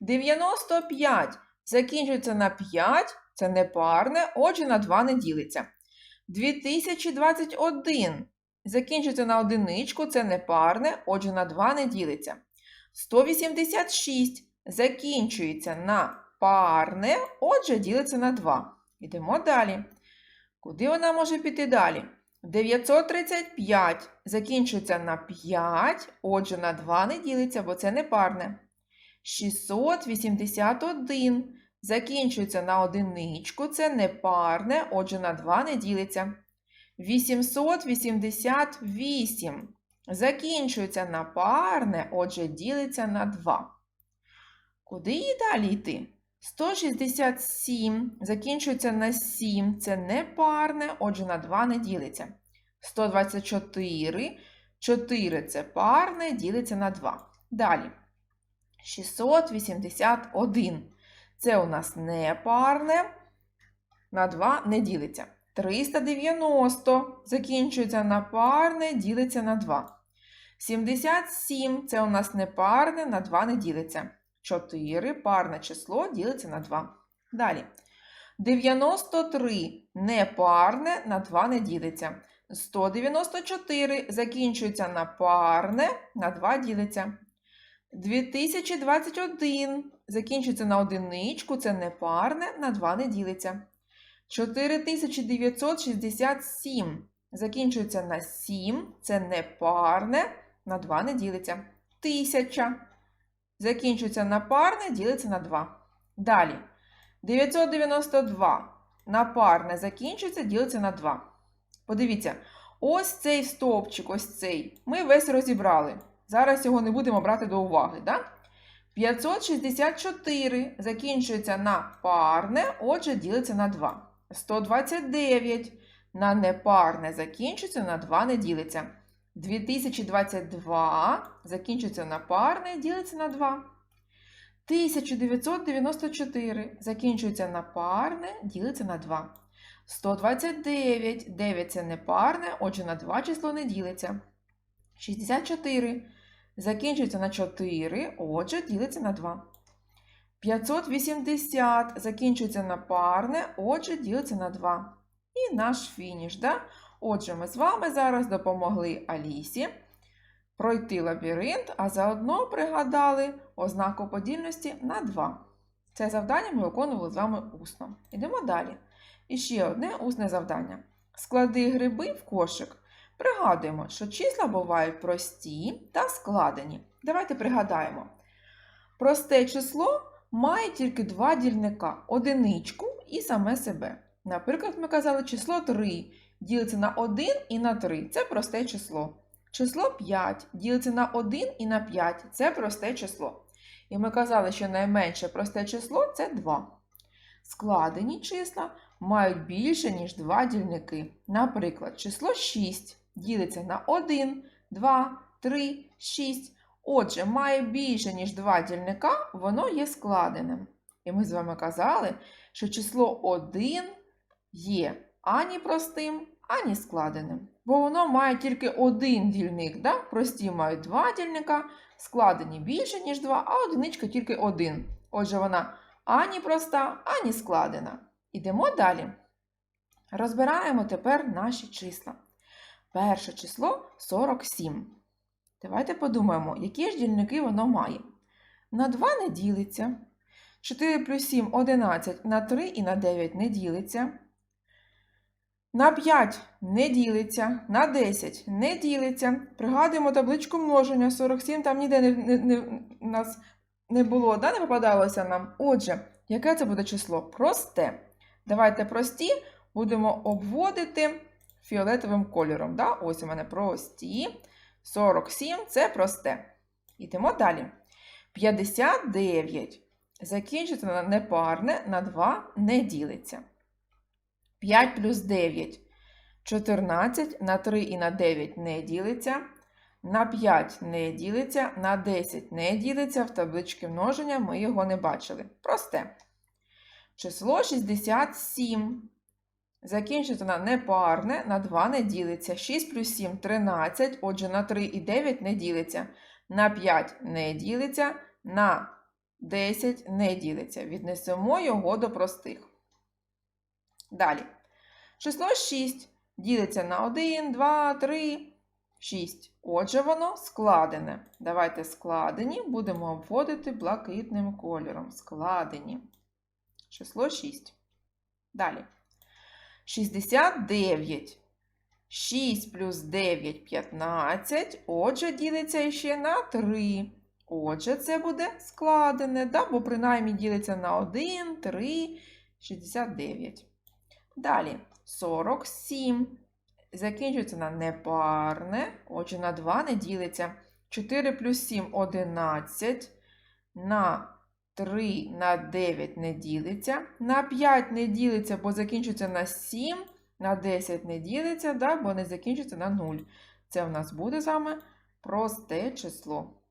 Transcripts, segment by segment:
95 закінчується на 5, це непарне, отже, на 2 не ділиться. 2021 закінчується на одиничку, це непарне, отже, на 2 не ділиться. 186 закінчується на парне, отже, ділиться на 2. Йдемо далі. Куди вона може піти далі? 935 закінчується на 5, отже, на 2 не ділиться, бо це не парне. 681 закінчується на одиничку, це не парне, отже, на 2 не ділиться. 888 закінчується на парне, отже, ділиться на 2. Куди їй далі йти? 167 закінчується на 7, це не парне, отже, на 2 не ділиться. 124, 4 це парне, ділиться на 2. Далі. 681. Це у нас не парне, на 2 не ділиться. 390 закінчується на парне, ділиться на 2. 77 це у нас не парне, на 2 не ділиться. 4 парне число ділиться на 2. Далі. 93 непарне, на 2 не ділиться. 194 закінчується на парне, на 2 ділиться. 2021 закінчується на одиничку, це непарне, на 2 не ділиться. 4967 закінчується на 7, це непарне, на 2 не ділиться. 1000 закінчується на парне, ділиться на 2. Далі. 992 на парне закінчується, ділиться на 2. Подивіться, ось цей стовпчик, ось цей. Ми весь розібрали. Зараз його не будемо брати до уваги. Да? 564 закінчується на парне, отже, ділиться на 2. 129 на непарне закінчується, на 2 не ділиться. 2022 закінчується на парне, ділиться на 2. 1994 закінчується на парне, ділиться на 2. 129, 9 це не отже, на 2 число не ділиться. 64 закінчується на 4, отже, ділиться на 2. 580 закінчується на парне, отже, ділиться на 2. І наш фініш. Да? Отже, ми з вами зараз допомогли Алісі пройти лабіринт, а заодно пригадали ознаку подільності на 2. Це завдання ми виконували з вами усно. Йдемо далі. І ще одне усне завдання. Склади гриби в кошик. Пригадуємо, що числа бувають прості та складені. Давайте пригадаємо. Просте число має тільки два дільника одиничку і саме себе. Наприклад, ми казали число 3 ділиться на 1 і на 3 це просте число. Число 5 ділиться на 1 і на 5 це просте число. І ми казали, що найменше просте число це 2. Складені числа мають більше, ніж два дільники. Наприклад, число 6 ділиться на 1, 2, 3, 6. Отже, має більше, ніж два дільника, воно є складеним. І ми з вами казали, що число 1 є ані простим, ані складеним. Бо воно має тільки один дільник. Да? Прості мають два дільника, складені більше, ніж два, а одиничка тільки один. Отже, вона ані проста, ані складена. Ідемо далі. Розбираємо тепер наші числа. Перше число 47. Давайте подумаємо, які ж дільники воно має. На 2 не ділиться. 4 плюс 7 11, на 3 і на 9 не ділиться. На 5 не ділиться, на 10 не ділиться. Пригадуємо табличку множення. 47 там ніде не, не, не, нас не було, да? не попадалося нам. Отже, яке це буде число? Просте. Давайте прості будемо обводити фіолетовим кольором. Да? Ось у мене прості. 47 це просте. Йдемо далі. 59. Закінчиться на непарне, на 2 не ділиться. 5 плюс 9 14, на 3 і на 9 не ділиться. На 5 не ділиться, на 10 не ділиться. В табличці множення ми його не бачили. Просте. Число 67. Закінчиться на непарне, на 2 не ділиться. 6 плюс 7 13, отже, на 3 і 9 не ділиться. На 5 не ділиться, на 10 не ділиться. Віднесемо його до простих. Далі. Число 6 ділиться на 1, 2, 3, 6. Отже, воно складене. Давайте складені будемо обводити блакитним кольором. Складені. Число 6. Далі. 69. 6 плюс 9 15. Отже, ділиться ще на 3. Отже, це буде складене, да? бо принаймні ділиться на 1, 3, 69. Далі 47. Закінчується на непарне. Отже, на 2 не ділиться. 4 плюс 7 11. На 3 на 9 не ділиться. На 5 не ділиться, бо закінчується на 7. На 10 не ділиться, да, бо не закінчується на 0. Це в нас буде з просте число.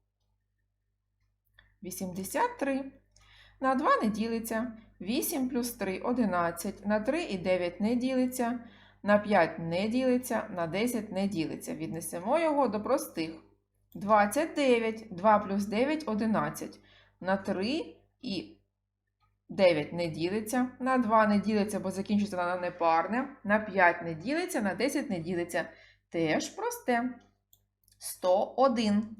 83. На 2 не ділиться. 8 плюс 3 11. На 3 і 9 не ділиться. На 5 не ділиться, на 10 не ділиться. Віднесемо його до простих. 29. 2 плюс 9 11. На 3 і 9 не ділиться. На 2 не ділиться, бо закінчується на непарне. На 5 не ділиться, на 10 не ділиться. Теж просте. 101.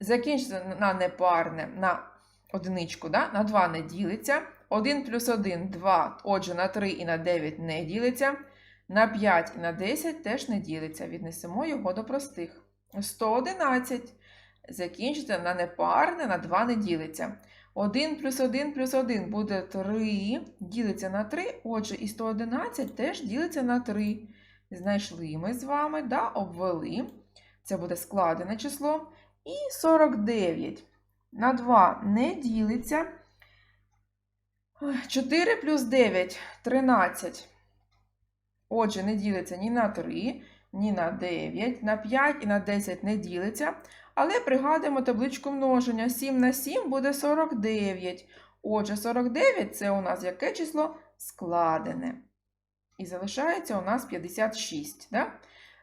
Закінчиться на непарне на одиничку, да? на 2 не ділиться. 1 плюс 1 2. Отже, на 3 і на 9 не ділиться. На 5 і на 10 теж не ділиться. Віднесемо його до простих. 111. Закінчиться на непарне, на 2 не ділиться. 1 плюс 1 плюс 1 буде 3. Ділиться на 3. Отже, і 111 теж ділиться на 3. Знайшли ми з вами, да, обвели. Це буде складене число. І 49 на 2 не ділиться. 4 плюс 9 13. Отже, не ділиться ні на 3, ні на 9, на 5 і на 10 не ділиться. Але пригадуємо табличку множення. 7 на 7 буде 49. Отже, 49 це у нас яке число? Складене. І залишається у нас 56. Да?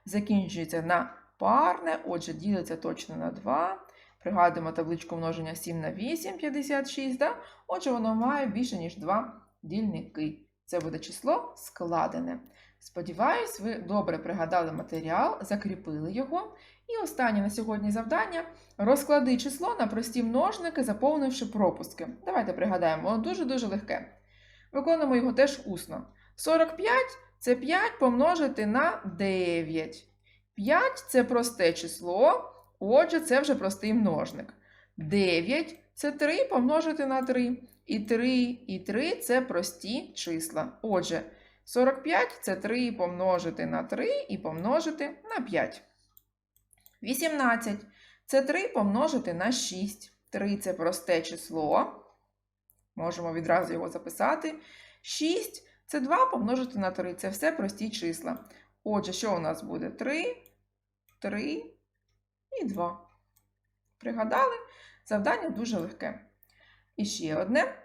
Закінчується на парне, отже, ділиться точно на 2. Пригадуємо табличку множення 7 на 8, 56. Да? Отже, воно має більше, ніж 2 дільники. Це буде число складене. Сподіваюсь, ви добре пригадали матеріал, закріпили його. І останнє на сьогодні завдання розклади число на прості множники, заповнивши пропуски. Давайте пригадаємо, воно дуже-дуже легке. Виконуємо його теж усно. 45 це 5 помножити на 9. 5 це просте число, отже, це вже простий множник. 9 це 3 помножити на 3. І 3, і 3 це прості числа. Отже, 45 це 3 помножити на 3 і помножити на 5. 18 це 3 помножити на 6. 3 це просте число. Можемо відразу його записати. 6 це 2 помножити на 3. Це все прості числа. Отже, що у нас буде? 3, 3 і 2. Пригадали? Завдання дуже легке. І ще одне.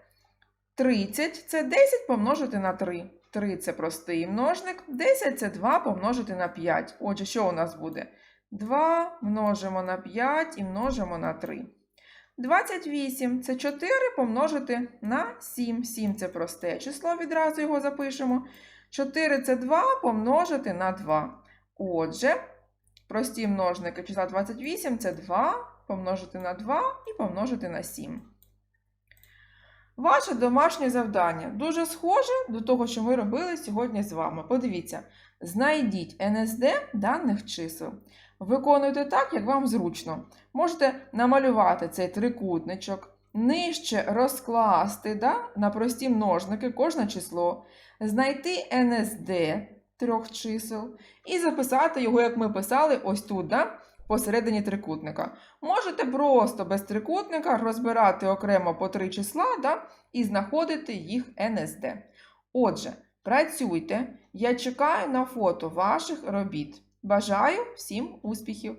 30 це 10 помножити на 3. 3 це простий множник. 10 це 2 помножити на 5. Отже, що у нас буде? 2 множимо на 5 і множимо на 3. 28 це 4 помножити на 7. 7 це просте число, відразу його запишемо. 4 це 2 помножити на 2. Отже, прості множники числа 28 це 2 помножити на 2 і помножити на 7. Ваше домашнє завдання дуже схоже до того, що ми робили сьогодні з вами. Подивіться, знайдіть НСД даних чисел. Виконуйте так, як вам зручно. Можете намалювати цей трикутничок, нижче розкласти да, на прості множники кожне число, знайти НСД трьох чисел і записати його, як ми писали, ось тут, да, посередині трикутника. Можете просто без трикутника розбирати окремо по три числа да, і знаходити їх НСД. Отже, працюйте. Я чекаю на фото ваших робіт. Бажаю всім успіхів!